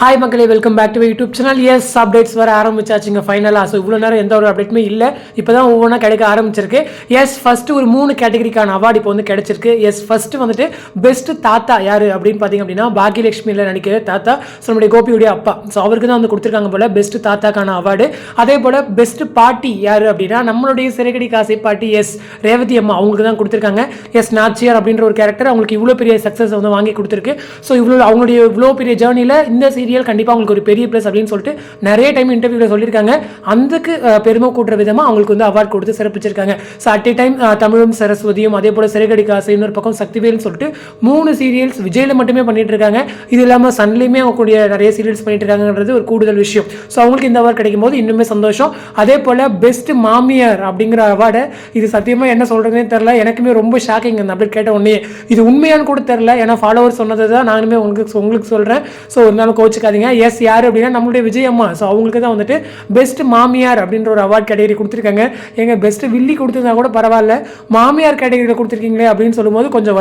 Hi மக்களே welcome back to YouTube channel S updates வர ஆரம்பிச்சாச்சுங்க ஃபைனலாக ஸோ இவ்வளோ நேரம் எந்த ஒரு அப்டேட்டுமே இல்லை. இப்போ தான் ஒவ்வொன்றா கிடைக்க ஆரம்பிச்சிருக்கு. எஸ் ஃபஸ்ட்டு ஒரு மூணு கேட்டகரிக்கான அவார்டு இப்போ வந்து கிடைச்சிருக்கு. எஸ் ஃபஸ்ட்டு வந்துட்டு பெஸ்ட் தாத்தா யார் அப்படின்னு பார்த்தீங்க அப்படின்னா பாக்யலட்சுமியில் நடிக்கிற தாத்தா. ஸோ நம்முடைய கோபியுடைய அப்பா. ஸோ அவருக்கு தான் வந்து கொடுத்துருக்காங்க போல் பெஸ்ட் தாத்தாக்கான அவார்டு அதே போல் பெஸ்ட் பாட்டி யார் அப்படின்னா நம்மளுடைய சிறகடி காசை பாட்டி எஸ் ரேவதி அம்மா அவங்களுக்கு தான் கொடுத்துருக்காங்க. எஸ் நாச்சியார் அப்படின்ற ஒரு கேரக்டர் அவங்களுக்கு இவ்வளோ பெரிய சக்ஸஸ் வந்து வாங்கி கொடுத்துருக்கு. ஸோ இவ்வளோ அவங்களுடைய இவ்வளோ பெரிய ஜேர்னியில் இந்த சீரியல் கண்டிப்பாக உங்களுக்கு ஒரு பெரிய ப்ளஸ் அப்படின்னு சொல்லிட்டு நிறைய டைம் இன்டர்வியூவில் சொல்லியிருக்காங்க. அதுக்கு பெருமை கூட்டுற விதமாக அவங்களுக்கு வந்து அவார்ட் கொடுத்து சிறப்பிச்சிருக்காங்க. ஸோ அட் ஏ டைம் தமிழும் சரஸ்வதியும் அதே போல் சிறகடி காசு இன்னொரு பக்கம் சக்திவேல்னு சொல்லிட்டு மூணு சீரியல்ஸ் விஜயில் மட்டுமே பண்ணிட்டு இருக்காங்க. இது இல்லாமல் சன்லேயுமே அவங்கக்கூடிய நிறைய சீரியல்ஸ் பண்ணிட்டு இருக்காங்கன்றது ஒரு கூடுதல் விஷயம். ஸோ அவங்களுக்கு இந்த அவார்ட் கிடைக்கும் போது இன்னுமே சந்தோஷம். அதே போல் பெஸ்ட் மாமியார் அப்படிங்கிற அவார்டை இது சத்தியமாக என்ன சொல்கிறதுனே தெரில எனக்குமே ரொம்ப ஷாக்கிங் அந்த அப்படி கேட்ட உடனே இது உண்மையான்னு கூட தெரில ஏன்னா ஃபாலோவர் சொன்னது தான் நானுமே உங்களுக்கு உங்களுக்கு சொல்கிறேன் ஸோ இருந்தாலும் கோச்சுக்காதீங்க. எஸ் யார் அப்படின்னா நம்மளுடைய விஜய் அம்மா. ஸோ அவங்களுக்கு தான் வந்துட்டு பெஸ்ட் மாமியார் அப்படின்ற ஒரு அவார்ட் கேட்டகரி கொடுத்துருக்காங்க. எங்க பெஸ்ட் வில்லி கொடுத்துருந்தா கூட பரவாயில்ல. மாமியார் கேட்டகரியில் கொடுத்துருக்கீங்களே அப்படின்னு சொல்லும்போது கொஞ்சம்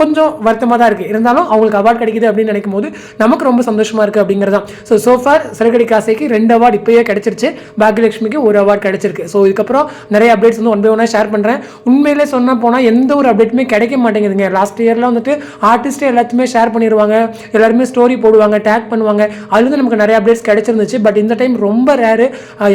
கொஞ்சம் வருத்தமாக தான் இருக்குது இருந்தாலும் அவங்களுக்கு அவார்ட் கிடைக்குது அப்படின்னு நினைக்கும் போது நமக்கு ரொம்ப சந்தோஷமாக இருக்குது அப்படிங்கிறதான் ஸோ சோஃபார் சிறகடி காசைக்கு ரெண்டு அவார்டு இப்போயே கிடைச்சிருச்சு. பாக்யலட்சுமிக்கு ஒரு அவார்ட் கிடைச்சிருக்கு. ஸோ இதுக்கப்புறம் நிறைய அப்டேட்ஸ் வந்து ஒன் பை ஒன்னாக ஷேர் பண்ணுறேன் உண்மையிலே சொன்னால் போனால் எந்த ஒரு அப்டேட்டுமே கிடைக்க மாட்டேங்குதுங்க. லாஸ்ட் இயரில் வந்துட்டு ஆர்டிஸ்ட்டே எல்லாத்தையுமே ஷேர் பண்ணிடுவாங்க எல்லாருமே ஸ்டோரி போடுவாங்க டேக் பண்ணுவாங்க. அதுலேருந்து நமக்கு நிறைய அப்டேட்ஸ் கிடைச்சிருந்துச்சு. பட் இந்த டைம் ரொம்ப ரேரு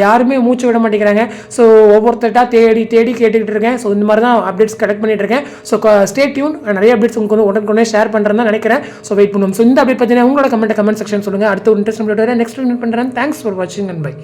யாருமே மூச்சு விட மாட்டேங்கிறாங்க. ஸோ ஒவ்வொருத்தட்டா தேடி தேடி கேட்டுக்கிட்டு இருக்கேன். ஸோ இந்த மாதிரி தான் அப்டேட்ஸ் கலெக்ட் பண்ணிட்டு இருக்கேன். ஸோ ஸ்டே டியூன் நிறைய அப்டேட்ஸ் உங்களுக்கு வந்து உடனுக்குடனே ஷேர் பண்ணுறேன் தான் நினைக்கிறேன். ஸோ வெயிட் பண்ணுவோம். ஸோ இந்த அப்டேட் பார்த்தீங்கன்னா உங்களோட கமெண்ட் கமெண்ட் செக்ஷன் சொல்லுங்கள் அடுத்த இன்ட்ரெஸ்ட் நெக்ஸ்ட் பண்ணுறேன் தேங்க்ஸ் ஃபார் வாட்சிங் அண்ட் பை